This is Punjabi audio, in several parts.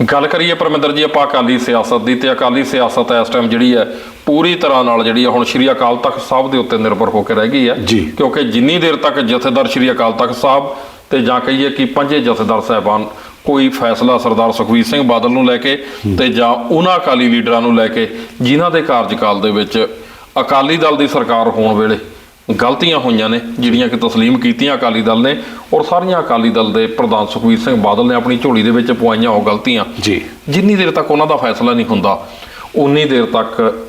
ਗੱਲ ਕਰੀਏ ਪਰਮਿੰਦਰ ਜੀ ਆਪਾਂ ਅਕਾਲੀ ਸਿਆਸਤ ਦੀ ਤੇ ਅਕਾਲੀ ਸਿਆਸਤ ਇਸ ਟਾਈਮ ਜਿਹੜੀ ਹੈ ਪੂਰੀ ਤਰ੍ਹਾਂ ਨਾਲ ਜਿਹੜੀ ਹੈ ਹੁਣ ਸ਼੍ਰੀ ਅਕਾਲ ਤਖਤ ਸਾਹਿਬ ਦੇ ਉੱਤੇ ਨਿਰਭਰ ਹੋ ਕੇ ਰਹਿ ਗਈ ਹੈ। ਕਿਉਂਕਿ ਜਿੰਨੀ ਦੇਰ ਤੱਕ ਜਥੇਦਾਰ ਸ਼੍ਰੀ ਅਕਾਲ ਤਖਤ ਸਾਹਿਬ ਤੇ ਜਾਂ ਕਹੀਏ ਕਿ ਪੰਜੇ ਜਥੇਦਾਰ ਸਾਹਿਬਾਨ ਕੋਈ ਫੈਸਲਾ ਸਰਦਾਰ ਸੁਖਬੀਰ ਸਿੰਘ ਬਾਦਲ ਨੂੰ ਲੈ ਕੇ ਤੇ ਜਾਂ ਉਹਨਾਂ ਅਕਾਲੀ ਲੀਡਰਾਂ ਨੂੰ ਲੈ ਕੇ ਜਿਨ੍ਹਾਂ ਦੇ ਕਾਰਜਕਾਲ ਦੇ ਵਿੱਚ ਅਕਾਲੀ ਦਲ ਦੀ ਸਰਕਾਰ ਹੋਣ ਵੇਲੇ ਗਲਤੀਆਂ ਹੋਈਆਂ ਨੇ ਜਿਹੜੀਆਂ ਕਿ ਤਸਲੀਮ ਕੀਤੀਆਂ ਅਕਾਲੀ ਦਲ ਨੇ ਔਰ ਸਾਰੀਆਂ ਅਕਾਲੀ ਦਲ ਦੇ ਪ੍ਰਧਾਨ ਸੁਖਬੀਰ ਸਿੰਘ ਬਾਦਲ ਨੇ ਆਪਣੀ ਝੋਲੀ ਦੇ ਵਿੱਚ ਪਵਾਈਆਂ ਉਹ ਗਲਤੀਆਂ। ਜੀ। ਜਿੰਨੀ ਦੇਰ ਤੱਕ ਉਹਨਾਂ ਦਾ ਫੈਸਲਾ ਨਹੀਂ ਹੁੰਦਾ ਉਨੀ ਦੇਰ ਤੱਕ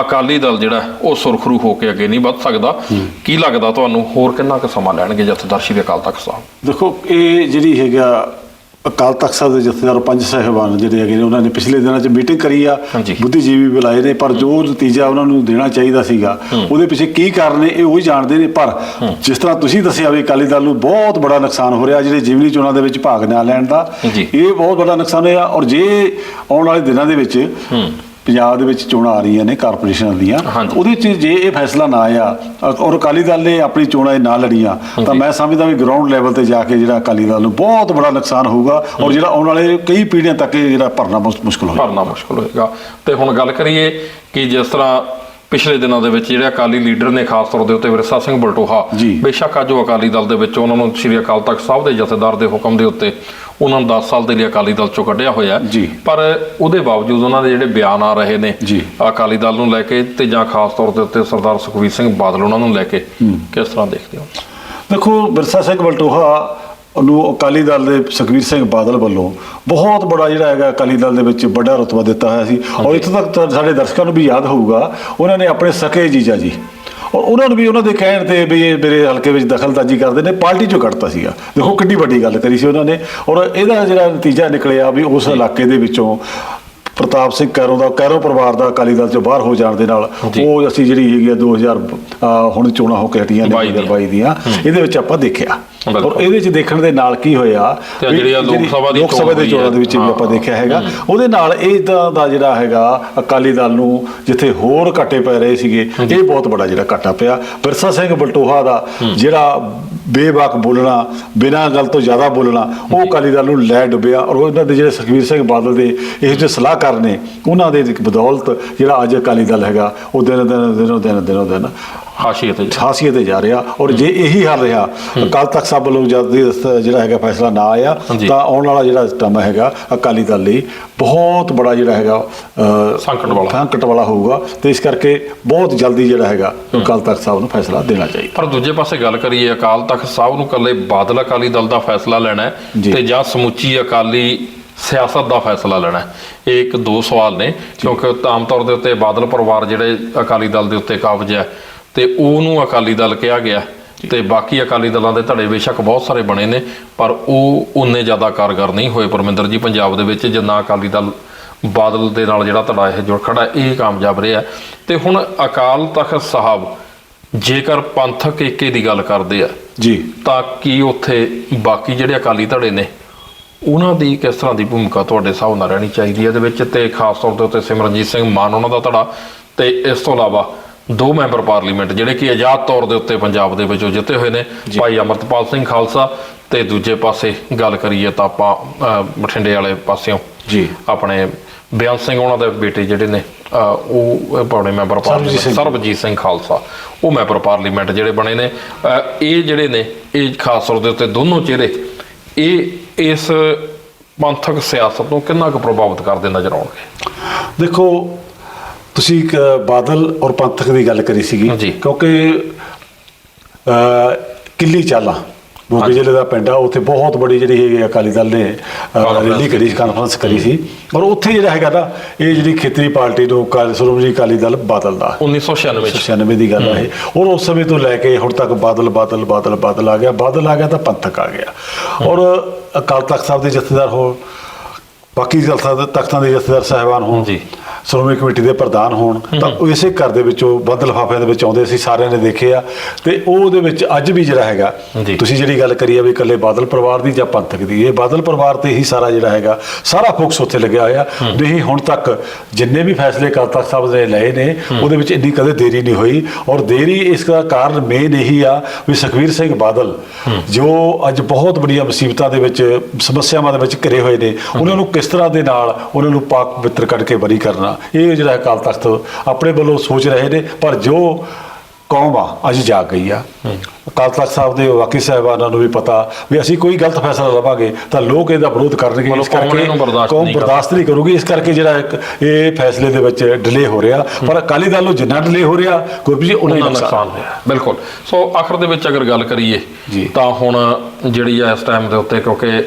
ਅਕਾਲੀ ਦਲ ਜਿਹੜਾ ਉਹ ਸੁਰਖਰੂ ਹੋ ਕੇ ਅੱਗੇ ਨਹੀਂ ਵੱਧ ਸਕਦਾ। ਕੀ ਲੱਗਦਾ ਤੁਹਾਨੂੰ? ਹੋਰ ਕਿੰਨਾ ਕੁ ਸਮਾਂ ਲੈਣਗੇ ਜਥੇਦਾਰ ਸ਼੍ਰੀ ਅਕਾਲ ਤਖਤ ਸਾਹਿਬ? ਦੇਖੋ ਇਹ ਜਿਹੜੀ ਹੈਗਾ ਅਕਾਲ ਤਖਤ ਸਾਹਿਬ ਦੇ ਜਥੇਦਾਰ ਪੰਜ ਸਾਹਿਬਾਨ ਜਿਹੜੇ ਹੈਗੇ ਨੇ ਉਹਨਾਂ ਨੇ ਪਿਛਲੇ ਦਿਨਾਂ 'ਚ ਮੀਟਿੰਗ ਕਰੀ ਆ। ਬੁੱਧੀਜੀਵੀ ਬੁਲਾਏ ਨੇ ਪਰ ਜੋ ਨਤੀਜਾ ਉਹਨਾਂ ਨੂੰ ਦੇਣਾ ਚਾਹੀਦਾ ਸੀਗਾ ਉਹਦੇ ਪਿੱਛੇ ਕੀ ਕਾਰਨ ਨੇ ਇਹ ਉਹੀ ਜਾਣਦੇ ਨੇ। ਪਰ ਜਿਸ ਤਰ੍ਹਾਂ ਤੁਸੀਂ ਦੱਸਿਆ ਵੀ ਅਕਾਲੀ ਦਲ ਨੂੰ ਬਹੁਤ ਬੜਾ ਨੁਕਸਾਨ ਹੋ ਰਿਹਾ ਜਿਹੜੇ ਜਿਮਨੀ ਚੋਣਾਂ ਦੇ ਵਿੱਚ ਭਾਗ ਨਾ ਲੈਣ ਦਾ। ਇਹ ਬਹੁਤ ਵੱਡਾ ਨੁਕਸਾਨ ਹੋਇਆ। ਔਰ ਜੇ ਆਉਣ ਵਾਲੇ ਦਿਨਾਂ ਦੇ ਵਿੱਚ ਪੰਜਾਬ ਦੇ ਵਿੱਚ ਚੋਣਾਂ ਆ ਰਹੀਆਂ ਨੇ ਕਾਰਪੋਰੇਸ਼ਨਾਂ ਦੀਆਂ। ਉਹਦੇ 'ਚ ਜੇ ਇਹ ਫੈਸਲਾ ਨਾ ਆਇਆ ਔਰ ਅਕਾਲੀ ਦਲ ਨੇ ਆਪਣੀ ਚੋਣਾਂ ਇਹ ਨਾ ਲੜੀਆਂ ਤਾਂ ਮੈਂ ਸਮਝਦਾ ਵੀ ਗਰਾਊਂਡ ਲੈਵਲ ਤੇ ਜਾ ਕੇ ਜਿਹੜਾ ਅਕਾਲੀ ਦਲ ਨੂੰ ਬਹੁਤ ਬੜਾ ਨੁਕਸਾਨ ਹੋਊਗਾ ਔਰ ਜਿਹੜਾ ਆਉਣ ਵਾਲੇ ਕਈ ਪੀੜ੍ਹੀਆਂ ਤੱਕ ਇਹ ਜਿਹੜਾ ਭਰਨਾ ਮੁਸ਼- ਮੁਸ਼ਕਲ ਹੋਏਗਾ। ਭਰਨਾ ਮੁਸ਼ਕਲ ਹੋਏਗਾ। ਤੇ ਹੁਣ ਗੱਲ ਕਰੀਏ ਕਿ ਜਿਸ ਤਰ੍ਹਾਂ ਪਿਛਲੇ ਦਿਨਾਂ ਦੇ ਵਿੱਚ ਜਿਹੜੇ ਅਕਾਲੀ ਲੀਡਰ ਨੇ ਖਾਸ ਤੌਰ ਦੇ ਉੱਤੇ ਵਿਰਸਾ ਸਿੰਘ ਬਲਟੋਹਾ। ਬੇਸ਼ੱਕ ਅੱਜ ਉਹ ਅਕਾਲੀ ਦਲ ਦੇ ਵਿੱਚ ਉਹਨਾਂ ਨੂੰ ਸ਼੍ਰੀ ਅਕਾਲ ਤਖਤ ਸਾਹਿਬ ਦੇ ਜਥੇਦਾਰ ਦੇ ਹੁਕਮ ਦੇ ਉੱਤੇ ਉਹਨਾਂ ਨੂੰ 10 ਸਾਲ ਦੇ ਲਈ ਅਕਾਲੀ ਦਲ ਚੋਂ ਕੱਢਿਆ ਹੋਇਆ। ਪਰ ਉਹਦੇ ਬਾਵਜੂਦ ਉਹਨਾਂ ਦੇ ਜਿਹੜੇ ਬਿਆਨ ਆ ਰਹੇ ਨੇ। ਅਕਾਲੀ ਦਲ ਨੂੰ ਲੈ ਕੇ ਤੇ ਜਾਂ ਖਾਸ ਤੌਰ ਦੇ ਉੱਤੇ ਸਰਦਾਰ ਸੁਖਬੀਰ ਸਿੰਘ ਬਾਦਲ ਉਹਨਾਂ ਨੂੰ ਲੈ ਕੇ ਕਿਸ ਤਰ੍ਹਾਂ ਦੇਖਦੇ ਹੋ ਦੇਖੋ ਬਿਰਸਾ ਸਿੰਘ ਬਲਟੋਹਾ ਨੂੰ ਅਕਾਲੀ ਦਲ ਦੇ ਸੁਖਬੀਰ ਸਿੰਘ ਬਾਦਲ ਵੱਲੋਂ ਬਹੁਤ ਬੜਾ ਜਿਹੜਾ ਹੈਗਾ ਅਕਾਲੀ ਦਲ ਦੇ ਵਿੱਚ ਵੱਡਾ ਰਤਬਾ ਦਿੱਤਾ ਹੋਇਆ ਸੀ। ਔਰ ਇੱਥੋਂ ਤੱਕ ਸਾਡੇ ਦਰਸ਼ਕਾਂ ਨੂੰ ਵੀ ਯਾਦ ਹੋਊਗਾ ਉਹਨਾਂ ਨੇ ਆਪਣੇ ਸਕੇ ਜੀਜਾ ਜੀ। ਔਰ ਉਹਨਾਂ ਨੂੰ ਵੀ ਉਹਨਾਂ ਦੇ ਕਹਿਣ ਤੇ ਵੀ ਇਹ ਮੇਰੇ ਹਲਕੇ ਵਿੱਚ ਦਖਲਅੰਦਾਜ਼ੀ ਕਰਦੇ ਨੇ ਪਾਰਟੀ ਚੋਂ ਕੱਢਤਾ ਸੀਗਾ। ਦੇਖੋ ਕਿੰਨੀ ਵੱਡੀ ਗੱਲ ਕਰੀ ਸੀ ਉਹਨਾਂ ਨੇ। ਔਰ ਇਹਦਾ ਜਿਹੜਾ ਨਤੀਜਾ ਨਿਕਲਿਆ ਵੀ ਉਸ ਇਲਾਕੇ ਦੇ ਵਿੱਚੋਂ ਪ੍ਰਤਾਪ ਸਿੰਘ ਕੈਰੋਂ ਦਾ ਕੈਰੋਂ ਪਰਿਵਾਰ ਦਾ ਅਕਾਲੀ ਦਲ ਚੋਂ ਬਾਹਰ ਹੋ ਜਾਣ ਦੇ ਨਾਲ। ਉਹ ਅਸੀਂ ਜਿਹੜੀ ਹੈਗੀ ਆ 2000 ਅਹ ਹੁਣ ਚੋਣਾਂ ਹੋ ਕੇ ਹਟੀਆਂ ਨੇ ਬਾਈ ਦੀਆਂ। 2022 ਦੀਆਂ ਇਹਦੇ ਵਿੱਚ ਆਪਾਂ ਦੇਖਿਆ। ਔਰ ਇਹਦੇ ਚ ਦੇਖਣ ਦੇ ਨਾਲ ਕੀ ਹੋਇਆ ਜਿਹੜੀ ਲੋਕ ਸਭਾ ਦੀ ਲੋਕ ਸਭਾ ਚੋਣ ਦੇ ਚੋਣਾਂ ਦੇ ਵਿੱਚ ਵੀ। ਆਪਾਂ। ਦੇਖਿਆ ਹੈਗਾ ਉਹਦੇ ਨਾਲ ਇਹਦਾ ਦਾ ਜਿਹੜਾ ਹੈਗਾ ਅਕਾਲੀ ਦਲ ਨੂੰ ਜਿੱਥੇ ਹੋਰ ਘਾਟੇ ਪੈ ਰਹੇ ਸੀਗੇ ਇਹ ਬਹੁਤ ਬੜਾ ਜਿਹੜਾ ਘਾਟਾ ਪਿਆ ਬਿਰਸਾ ਸਿੰਘ ਬਲਟੋਹਾ ਦਾ ਜਿਹੜਾ ਬੇਬਾਕ ਬੋਲਣਾ, ਬਿਨਾਂ ਗੱਲ ਤੋਂ ਜ਼ਿਆਦਾ ਬੋਲਣਾ, ਉਹ ਅਕਾਲੀ ਦਲ ਨੂੰ ਲੈ ਡੁੱਬਿਆ ਔਰ ਉਹਨਾਂ ਦੇ ਜਿਹੜੇ ਸੁਖਬੀਰ ਸਿੰਘ ਬਾਦਲ ਦੇ ਇਹ ਜਿਹੇ ਸਲਾਹਕਾਰ ਨੇ, ਉਹਨਾਂ ਦੇ ਬਦੌਲਤ ਜਿਹੜਾ ਅੱਜ ਅਕਾਲੀ ਦਲ ਹੈਗਾ, ਉਹ ਦਿਨ ਦਿਨ ਦਿਨੋਂ ਦਿਨ ਦਿਨੋਂ ਦਿਨ ਹਾਸ਼ੀਏ ਤੇ ਖਾਸੀਅਤ ਤੇ ਜਾ ਰਿਹਾ। ਔਰ ਜੇ ਇਹੀ ਹਾਲ ਰਿਹਾ ਕੱਲ ਤੱਕ ਸਭ ਲੋਕ ਜਦ ਜਿਹੜਾ ਹੈਗਾ ਫੈਸਲਾ ਨਾ ਆਇਆ। ਤਾਂ ਆਉਣ ਵਾਲਾ ਜਿਹੜਾ ਸਟਮ ਹੈਗਾ ਅਕਾਲੀ ਦਲ ਲਈ ਬਹੁਤ ਬੜਾ ਜਿਹੜਾ ਹੈਗਾ ਸੰਕਟ ਵਾਲਾ। ਸੰਕਟ ਵਾਲਾ ਹੋਊਗਾ। ਤੇ ਇਸ ਕਰਕੇ ਬਹੁਤ ਜਲਦੀ ਜਿਹੜਾ ਹੈਗਾ ਅਕਾਲ ਤਖਤ ਸਾਹਿਬ ਨੂੰ ਫੈਸਲਾ ਦੇਣਾ ਚਾਹੀਦਾ। ਪਰ ਦੂਜੇ ਪਾਸੇ ਗੱਲ ਕਰੀਏ ਅਕਾਲ ਤਖਤ ਸਾਹਿਬ ਨੂੰ ਕੱਲੇ ਬਾਦਲ ਅਕਾਲੀ ਦਲ ਦਾ ਫੈਸਲਾ ਲੈਣਾ ਹੈ। ਤੇ ਜਾਂ ਸਮੁੱਚੀ ਅਕਾਲੀ ਸਿਆਸਤ ਦਾ ਫੈਸਲਾ ਲੈਣਾ ਇਹ ਇੱਕ ਦੋ ਸਵਾਲ ਨੇ ਕਿਉਂਕਿ ਆਮ ਤੌਰ ਦੇ ਉੱਤੇ ਬਾਦਲ ਪਰਿਵਾਰ ਜਿਹੜੇ ਅਕਾਲੀ ਦਲ ਦੇ ਉੱਤੇ ਕਾਬਜ ਹੈ ਤੇ ਉਹਨੂੰ ਅਕਾਲੀ ਦਲ ਕਿਹਾ ਗਿਆ। ਤੇ ਬਾਕੀ ਅਕਾਲੀ ਦਲਾਂ ਦੇ ਧੜੇ ਬੇਸ਼ੱਕ ਬਹੁਤ ਸਾਰੇ ਬਣੇ ਨੇ ਪਰ ਉਹ ਉਨੇ ਜ਼ਿਆਦਾ ਕਾਰਗਰ ਨਹੀਂ ਹੋਏ। ਪਰਮਿੰਦਰ ਜੀ ਪੰਜਾਬ ਦੇ ਵਿੱਚ ਜਿੰਨਾ ਅਕਾਲੀ ਦਲ ਬਾਦਲ ਦੇ ਨਾਲ ਜਿਹੜਾ ਧੜਾ ਇਹ ਜੁੜ ਖੜਾ ਇਹ ਕਾਮਯਾਬ ਰਿਹਾ। ਤੇ ਹੁਣ ਅਕਾਲ ਤਖਤ ਸਾਹਿਬ ਜੇਕਰ ਪੰਥਕ ਏਕੇ ਦੀ ਗੱਲ ਕਰਦੇ ਆ ਜੀ। ਤਾਂ ਕੀ ਉੱਥੇ ਬਾਕੀ ਜਿਹੜੇ ਅਕਾਲੀ ਧੜੇ ਨੇ ਉਹਨਾਂ ਦੀ ਕਿਸ ਤਰ੍ਹਾਂ ਦੀ ਭੂਮਿਕਾ ਤੁਹਾਡੇ ਹਿਸਾਬ ਨਾਲ ਰਹਿਣੀ ਚਾਹੀਦੀ ਹੈ? ਇਹਦੇ ਵਿੱਚ ਤੇ ਖਾਸ ਤੌਰ ਤੇ ਸਿਮਰਨਜੀਤ ਸਿੰਘ ਮਾਨ ਉਹਨਾਂ ਦਾ ਧੜਾ। ਤੇ ਇਸ ਤੋਂ ਇਲਾਵਾ ਦੋ ਮੈਂਬਰ ਪਾਰਲੀਮੈਂਟ ਜਿਹੜੇ ਕਿ ਆਜ਼ਾਦ ਤੌਰ ਦੇ ਉੱਤੇ ਪੰਜਾਬ ਦੇ ਵਿੱਚੋਂ ਜਿੱਤੇ ਹੋਏ ਨੇ। ਭਾਈ ਅਮਰਤਪਾਲ ਸਿੰਘ ਖਾਲਸਾ ਤੇ ਦੂਜੇ ਪਾਸੇ ਗੱਲ ਕਰੀਏ ਤਾਂ ਆਪਾਂ ਬਠਿੰਡੇ ਵਾਲੇ ਪਾਸਿਓਂ ਜੀ। ਆਪਣੇ ਬਿਆਨ ਸਿੰਘ ਉਹਨਾਂ ਦੇ ਬੇਟੇ ਜਿਹੜੇ ਨੇ ਉਹ ਆਪਣੇ ਮੈਂਬਰ ਪਾਰਲੀਮੈਂਟ। ਸਰਬਜੀਤ ਸਿੰਘ ਖਾਲਸਾ ਉਹ ਮੈਂਬਰ ਪਾਰਲੀਮੈਂਟ ਜਿਹੜੇ ਬਣੇ ਨੇ। ਇਹ ਜਿਹੜੇ ਨੇ ਇਹ ਖਾਸ ਤੌਰ ਦੇ ਉੱਤੇ ਦੋਨੋਂ ਚਿਹਰੇ ਇਹ ਇਸ ਪੰਥਕ ਸਿਆਸਤ ਨੂੰ ਕਿੰਨਾ ਕੁ ਪ੍ਰਭਾਵਿਤ ਕਰਦੇ ਨਜ਼ਰ ਆਉਣਗੇ? ਦੇਖੋ ਤੁਸੀਂ ਇੱਕ ਬਾਦਲ ਔਰ ਪੰਥਕ ਦੀ ਗੱਲ ਕਰੀ ਸੀਗੀ। ਕਿਉਂਕਿ ਕਿੱਲੀ ਚਾਲਾ ਮੋਗੇ ਜ਼ਿਲ੍ਹੇ ਦਾ ਪਿੰਡ ਆ ਉੱਥੇ ਬਹੁਤ ਬੜੀ ਜਿਹੜੀ ਹੈਗੀ ਅਕਾਲੀ ਦਲ ਨੇ ਰੈਲੀ ਕਰੀ ਸੀ ਕਾਨਫਰੰਸ ਕਰੀ ਸੀ। ਔਰ ਉੱਥੇ ਜਿਹੜਾ ਹੈਗਾ ਨਾ ਇਹ ਜਿਹੜੀ ਖੇਤਰੀ ਪਾਰਟੀ ਨੂੰ ਕਾਲ ਸ਼੍ਰੋਮਣੀ ਅਕਾਲੀ ਦਲ ਬਾਦਲ ਦਾ। 1996 ਚ। 96 ਦੀ ਗੱਲ ਹੈ ਇਹ। ਔਰ ਉਸ ਸਮੇਂ ਤੋਂ ਲੈ ਕੇ ਹੁਣ ਤੱਕ ਬਾਦਲ ਬਾਦਲ ਬਾਦਲ ਬਾਦਲ ਆ ਗਿਆ। ਬਾਦਲ ਆ ਗਿਆ ਤਾਂ ਪੰਥਕ ਆ ਗਿਆ। ਔਰ ਅਕਾਲ ਤਖਤ ਸਾਹਿਬ ਦੇ ਜਥੇਦਾਰ ਹੋ ਬਾਕੀ ਜਥਾ ਤਖਤਾਂ ਦੇ ਜਥੇਦਾਰ ਸਾਹਿਬਾਨ ਹੋਣ। ਜੀ। ਸ਼੍ਰੋਮਣੀ ਕਮੇਟੀ ਦੇ ਪ੍ਰਧਾਨ ਹੋਣ ਤਾਂ ਉਹ ਇਸੇ ਘਰ ਦੇ ਵਿੱਚੋਂ ਬੰਦ ਲਿਫਾਫਿਆਂ ਦੇ ਵਿੱਚ ਆਉਂਦੇ ਸੀ ਸਾਰਿਆਂ ਨੇ ਦੇਖੇ ਆ ਤੇ ਉਹ ਉਹਦੇ ਵਿੱਚ ਅੱਜ ਵੀ ਜਿਹੜਾ ਹੈਗਾ। ਤੁਸੀਂ ਜਿਹੜੀ ਗੱਲ ਕਰੀ ਆ ਵੀ ਇਕੱਲੇ ਬਾਦਲ ਪਰਿਵਾਰ ਦੀ ਜਾਂ ਪੰਥਕ ਦੀ ਇਹ ਬਾਦਲ ਪਰਿਵਾਰ ਤੇ ਹੀ ਸਾਰਾ ਜਿਹੜਾ ਹੈਗਾ ਸਾਰਾ ਫੋਕਸ ਉੱਥੇ ਲੱਗਿਆ ਹੋਇਆ। ਨਹੀਂ ਹੁਣ ਤੱਕ ਜਿੰਨੇ ਵੀ ਫੈਸਲੇ ਅਕਾਲ ਤਖਤ ਸਾਹਿਬ ਨੇ ਲਏ ਨੇ ਉਹਦੇ ਵਿੱਚ ਇੰਨੀ ਕਦੇ ਦੇਰੀ ਨਹੀਂ ਹੋਈ। ਔਰ ਦੇਰੀ ਇਸ ਦਾ ਕਾਰਨ ਮੇਨ ਇਹੀ ਆ ਵੀ ਸੁਖਵੀਰ ਸਿੰਘ ਬਾਦਲ ਜੋ ਅੱਜ ਬਹੁਤ ਬੜੀਆਂ ਮੁਸੀਬਤਾਂ ਦੇ ਵਿੱਚ ਸਮੱਸਿਆਵਾਂ ਦੇ ਵਿੱਚ ਘਿਰੇ ਹੋਏ ਨੇ ਉਹਨਾਂ ਨੂੰ ਕਿਸ ਤਰ੍ਹਾਂ ਦੇ ਨਾਲ ਉਹਨਾਂ ਨੂੰ ਪਾਕ ਪਵਿੱਤਰ ਕੱਢ ਕੇ ਬਰੀ ਕਰਨਾ ਇਹ ਜਿਹੜਾ ਅਕਾਲ ਤਖਤ ਆਪਣੇ ਵੱਲੋਂ ਸੋਚ ਰਹੇ ਨੇ ਪਰ ਜੋ ਕੌਮ ਆ ਅੱਜ ਜਾਗ ਗਈ ਆ। ਅਕਾਲ ਤਖਤ ਸਾਹਿਬ ਦੇ ਵਾਕੀ ਸਾਹਿਬਾਨਾਂ ਨੂੰ ਵੀ ਪਤਾ ਵੀ ਅਸੀਂ ਕੋਈ ਗਲਤ ਫੈਸਲਾ ਲਵਾਂਗੇ ਤਾਂ ਲੋਕ ਇਹਦਾ ਵਿਰੋਧ ਕਰਨਗੇ। ਇਸ ਕਰਕੇ ਕੌਮ ਬਰਦਾਸ਼ਤ ਨਹੀਂ ਕਰੂਗੀ। ਇਸ ਕਰਕੇ ਜਿਹੜਾ ਇੱਕ ਇਹ ਫੈਸਲੇ ਦੇ ਵਿੱਚ ਡਿਲੇ ਹੋ ਰਿਹਾ। ਪਰ ਅਕਾਲੀ ਦਲ ਨੂੰ ਜਿੰਨਾ ਡਿਲੇ ਹੋ ਰਿਹਾ ਗੁਰਪ੍ਰੀਤ ਜੀ ਉਹਨਾਂ ਹੀ ਨੁਕਸਾਨ ਹੋਇਆ। ਬਿਲਕੁਲ। ਸੋ ਆਖਰ ਦੇ ਵਿੱਚ ਅਗਰ ਗੱਲ ਕਰੀਏ। ਤਾਂ ਹੁਣ ਜਿਹੜੀ ਆ ਇਸ ਟਾਈਮ ਦੇ ਉੱਤੇ ਕਿਉਂਕਿ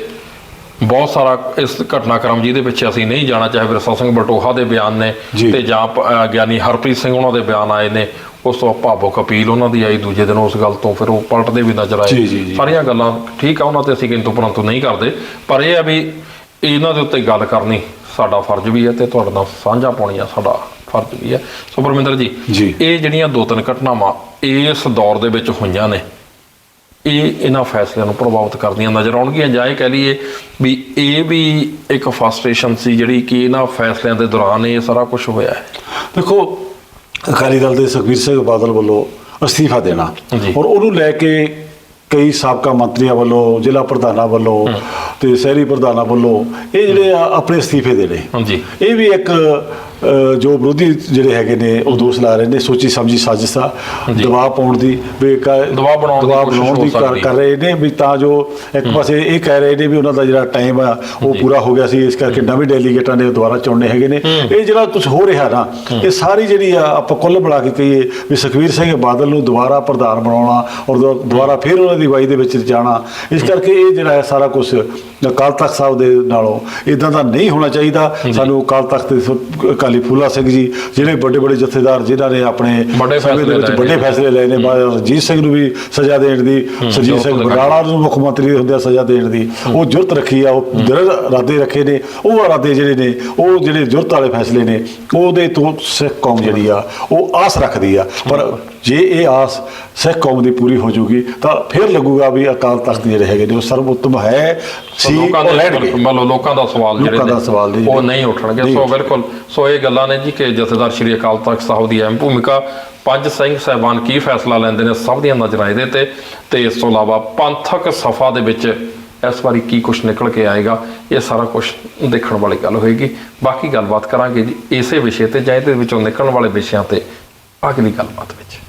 ਬਹੁਤ ਸਾਰਾ ਇਸ ਘਟਨਾਕ੍ਰਮ ਜਿਹਦੇ ਪਿੱਛੇ ਅਸੀਂ ਨਹੀਂ ਜਾਣਾ ਚਾਹੇ ਵਿਰਸਾ ਸਿੰਘ ਬਟੋਹਾ ਦੇ ਬਿਆਨ ਨੇ। ਤੇ ਜਾਂ ਗਿਆਨੀ ਹਰਪ੍ਰੀਤ ਸਿੰਘ ਉਹਨਾਂ ਦੇ ਬਿਆਨ ਆਏ ਨੇ ਉਸ ਤੋਂ ਭਾਵੁਕ ਅਪੀਲ ਉਹਨਾਂ ਦੀ ਆਈ ਦੂਜੇ ਦਿਨ ਉਸ ਗੱਲ ਤੋਂ ਫਿਰ ਉਹ ਪਲਟਦੇ ਵੀ ਨਜ਼ਰ ਆਏ। ਸਾਰੀਆਂ ਗੱਲਾਂ ਠੀਕ ਆ ਉਹਨਾਂ ਤੇ ਅਸੀਂ ਕਿੰਤੂ ਪਰੰਤੂ ਨਹੀਂ ਕਰਦੇ ਪਰ ਇਹ ਆ ਵੀ ਇਹਨਾਂ ਦੇ ਉੱਤੇ ਗੱਲ ਕਰਨੀ ਸਾਡਾ ਫਰਜ਼ ਵੀ ਹੈ ਤੇ ਤੁਹਾਡੇ ਨਾਲ ਸਾਂਝਾ ਪਾਉਣੀ ਆ ਸਾਡਾ ਫਰਜ਼ ਵੀ ਹੈ ਸੋ ਪਰਮਿੰਦਰ ਜੀ। ਇਹ ਜਿਹੜੀਆਂ ਦੋ ਤਿੰਨ ਘਟਨਾਵਾਂ ਇਸ ਦੌਰ ਦੇ ਵਿੱਚ ਹੋਈਆਂ ਨੇ ਇਹ ਇਹਨਾਂ ਫੈਸਲਿਆਂ ਨੂੰ ਪ੍ਰਭਾਵਿਤ ਕਰਦੀਆਂ ਨਜ਼ਰ ਆਉਣਗੀਆਂ ਜਾਂ ਇਹ ਕਹਿ ਲਈਏ ਵੀ ਇਹ ਵੀ ਇੱਕ ਫਰਸਟ੍ਰੇਸ਼ਨ ਸੀ ਜਿਹੜੀ ਕਿ ਇਹਨਾਂ ਫੈਸਲਿਆਂ ਦੇ ਦੌਰਾਨ ਇਹ ਸਾਰਾ ਕੁਝ ਹੋਇਆ ਹੈ। ਦੇਖੋ ਅਕਾਲੀ ਦਲ ਦੇ ਸੁਖਬੀਰ ਸਿੰਘ ਬਾਦਲ ਵੱਲੋਂ ਅਸਤੀਫਾ ਦੇਣਾ। ਔਰ ਉਹਨੂੰ ਲੈ ਕੇ ਕਈ ਸਾਬਕਾ ਮੰਤਰੀਆਂ ਵੱਲੋਂ ਜ਼ਿਲ੍ਹਾ ਪ੍ਰਧਾਨਾਂ ਵੱਲੋਂ ਤੇ ਸ਼ਹਿਰੀ ਪ੍ਰਧਾਨਾਂ ਵੱਲੋਂ ਇਹ ਜਿਹੜੇ ਆ ਆਪਣੇ ਅਸਤੀਫੇ ਦੇਣੇ। ਹਾਂਜੀ। ਇਹ ਵੀ ਇੱਕ ਜੋ ਵਿਰੋਧੀ ਜਿਹੜੇ ਹੈਗੇ ਨੇ ਉਹ ਦੋਸ਼ ਲਾ ਰਹੇ ਨੇ ਸੋਚੀ ਸਮਝੀ ਸਾਜ਼ਿਸ਼ ਜੀ। ਦਬਾਅ ਪਾਉਣ ਦੀ ਵੀ ਕ- ਦਬਾਅ ਬਣਾਉਣ ਦੀ ਦੀ ਕਰ- ਰਹੇ ਨੇ ਵੀ ਤਾਂ ਜੋ ਇੱਕ ਪਾਸੇ ਇਹ ਕਹਿ ਰਹੇ ਨੇ ਵੀ ਉਹਨਾਂ ਦਾ ਜਿਹੜਾ ਟਾਈਮ ਆ ਉਹ ਪੂਰਾ ਹੋ ਗਿਆ ਸੀ ਇਸ ਕਰਕੇ ਨਵੇਂ ਡੈਲੀਗੇਟਾਂ ਨੇ ਦੁਬਾਰਾ ਚੁਣਨੇ ਹੈਗੇ ਨੇ। ਇਹ ਜਿਹੜਾ ਕੁਝ ਹੋ ਰਿਹਾ ਨਾ ਇਹ ਸਾਰੀ ਜਿਹੜੀ ਆ ਆਪਾਂ ਕੁੱਲ ਬਣਾ ਕੇ ਕਹੀਏ ਵੀ ਸੁਖਵੀਰ ਸਿੰਘ ਬਾਦਲ ਨੂੰ ਦੁਬਾਰਾ ਪ੍ਰਧਾਨ ਬਣਾਉਣਾ ਔਰ ਦੁ- ਦੁਬਾਰਾ ਫਿਰ ਉਹਨਾਂ ਦੀ ਅਗਵਾਈ ਦੇ ਵਿੱਚ ਜਾਣਾ ਇਸ ਕਰਕੇ ਇਹ ਜਿਹੜਾ ਹੈ ਸਾਰਾ ਕੁਝ ਅਕਾਲ ਤਖਤ ਸਾਹਿਬ ਦੇ ਨਾਲੋਂ ਇਦਾਂ ਦਾ ਨਹੀਂ ਹੋਣਾ ਚਾਹੀਦਾ। ਸਾਨੂੰ ਅਕਾਲ ਤਖਤ ਦੇ ਅਕਾਲੀ ਫੂਲਾ ਸਿੰਘ ਜੀ ਜਿਹੜੇ ਵੱਡੇ ਵੱਡੇ ਜਥੇਦਾਰ ਜਿਨ੍ਹਾਂ ਨੇ ਆਪਣੇ ਵੱਡੇ ਸਮੇਂ ਦੇ ਵਿੱਚ ਵੱਡੇ। ਫੈਸਲੇ ਲਏ ਨੇ ਰਣਜੀਤ ਸਿੰਘ ਨੂੰ ਵੀ ਸਜ਼ਾ ਦੇਣ ਦੀ ਸੁਰਜੀਤ ਸਿੰਘ ਬਰਾੜਾ ਨੂੰ ਮੁੱਖ ਮੰਤਰੀ ਹੁੰਦਿਆਂ ਸਜ਼ਾ ਦੇਣ ਦੀ ਉਹ ਜੁਰਤ ਰੱਖੀ ਆ ਉਹ ਦ੍ਰਿੜ ਇਰਾਦੇ ਰੱਖੇ ਨੇ ਉਹ ਇਰਾਦੇ ਜਿਹੜੇ ਨੇ ਉਹ ਜਿਹੜੇ ਜੁਰਤ ਵਾਲੇ ਫੈਸਲੇ ਨੇ ਉਹਦੇ ਤੋਂ ਸਿੱਖ ਕੌਮ ਜਿਹੜੀ ਆ ਉਹ ਆਸ ਰੱਖਦੀ ਆ। ਪਰ ਜੇ ਇਹ ਆਸ ਸਿੱਖ ਕੌਮ ਦੀ ਪੂਰੀ ਹੋ ਜੂਗੀ ਤਾਂ ਫਿਰ ਲੱਗੂਗਾ ਵੀ ਅਕਾਲ ਤਖਤ ਜਿਹੜੇ ਹੈਗੇ ਨੇ ਉਹ ਸਰਵਉੱਤਮ ਹੈ ਸੋ ਲੋਕਾਂ ਦੇ ਲੈਣਗੇ। ਮਤਲਬ ਲੋਕਾਂ ਦਾ ਸਵਾਲ ਜਿਹੜੇ ਲੋਕਾਂ ਦਾ ਸਵਾਲ ਨੇ ਉਹ ਨਹੀਂ ਉੱਠਣਗੇ। ਸੋ ਬਿਲਕੁਲ ਸੋ ਇਹ ਗੱਲਾਂ ਨੇ ਜੀ ਕਿ ਜਥੇਦਾਰ ਸ਼੍ਰੀ ਅਕਾਲ ਤਖਤ ਸਾਹਿਬ ਦੀ ਅਹਿਮ ਭੂਮਿਕਾ ਪੰਜ ਸਿੰਘ ਸਾਹਿਬਾਨ ਕੀ ਫੈਸਲਾ ਲੈਂਦੇ ਨੇ ਸਭ ਦੀਆਂ ਨਜ਼ਰਾਂ ਇਹਦੇ ਤੇ ਤੇ ਇਸ ਤੋਂ ਇਲਾਵਾ ਪੰਥਕ ਸਫਾ ਦੇ ਵਿੱਚ ਇਸ ਵਾਰੀ ਕੀ ਕੁਝ ਨਿਕਲ ਕੇ ਆਏਗਾ ਇਹ ਸਾਰਾ ਕੁਝ ਦੇਖਣ ਵਾਲੀ ਗੱਲ ਹੋਏਗੀ। ਬਾਕੀ ਗੱਲਬਾਤ ਕਰਾਂਗੇ ਜੀ ਇਸੇ ਵਿਸ਼ੇ ਤੇ ਜਾਂ ਇਹਦੇ ਵਿੱਚੋਂ ਨਿਕਲਣ ਵਾਲੇ ਵਿਸ਼ਿਆਂ ਤੇ ਅਗਲੀ ਗੱਲਬਾਤ ਵਿੱਚ।